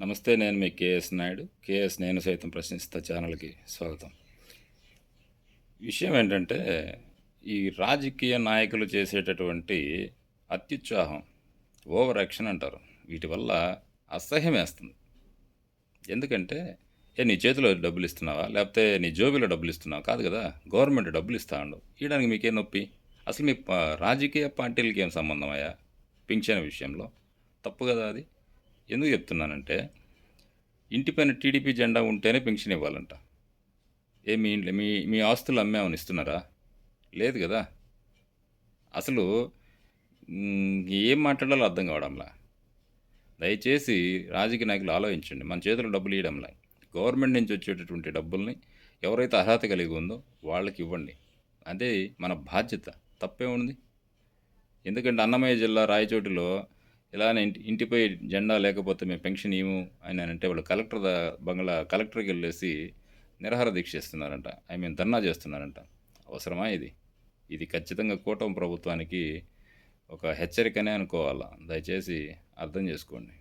నమస్తే నేను మీ KS Naidu. KS నేను సైతం ప్రశ్నిస్తా ఛానల్కి స్వాగతం. విషయం ఏంటంటే ఈ రాజకీయ నాయకులు చేసేటటువంటి అత్యుత్సాహం ఓవర్ యాక్షన్ అంటారు. వీటి వల్ల అసహ్యం వేస్తుంది. ఎందుకంటే ఏ నీ చేతిలో డబ్బులు ఇస్తున్నావా? లేకపోతే నీ జోబీలో డబ్బులు ఇస్తున్నావా? కాదు కదా గవర్నమెంట్ డబ్బులు ఇస్తా ఉండు. ఇవ్వడానికి మీకే నొప్పి? అసలు మీ ప- రాజకీయ పార్టీలకి ఏం సంబంధం అయ్యా? పింఛన్ విషయంలో తప్పు కదా అది. ఎందుకు చెప్తున్నానంటే ఇంటి పైన టీడీపీ జెండా ఉంటేనే పెన్షన్ ఇవ్వాలంట. ఏ మీ మీ మీ ఆస్తులు అమ్మేమని ఇస్తున్నారా? లేదు కదా. అసలు ఏం మాట్లాడాలో అర్థం కావడంలా. దయచేసి రాజకీయ నాయకులు ఆలోచించండి. మన చేతిలో డబ్బులు ఇవ్వడంలా గవర్నమెంట్ నుంచి వచ్చేటటువంటి డబ్బుల్ని ఎవరైతే అర్హత కలిగి ఉందో వాళ్ళకి ఇవ్వండి. అదే మన బాధ్యత. తప్పే ఉంది ఎందుకంటే అన్నమయ్య జిల్లా రాయచోటిలో ఇలానే ఇంటి ఇంటిపై జెండా లేకపోతే మేము పెన్షన్ ఇవ్వము అని అంటే వాళ్ళు కలెక్టర్ ద- బంగ్లా కలెక్టర్కి వెళ్ళేసి నిరహార దీక్ష చేస్తున్నారంట. ఐ మీన్ ధర్నా చేస్తున్నారంట. అవసరమా ఇది? ఇది ఖచ్చితంగా కూటమి ప్రభుత్వానికి ఒక హెచ్చరికనే అనుకోవాలా? దయచేసి అర్థం చేసుకోండి.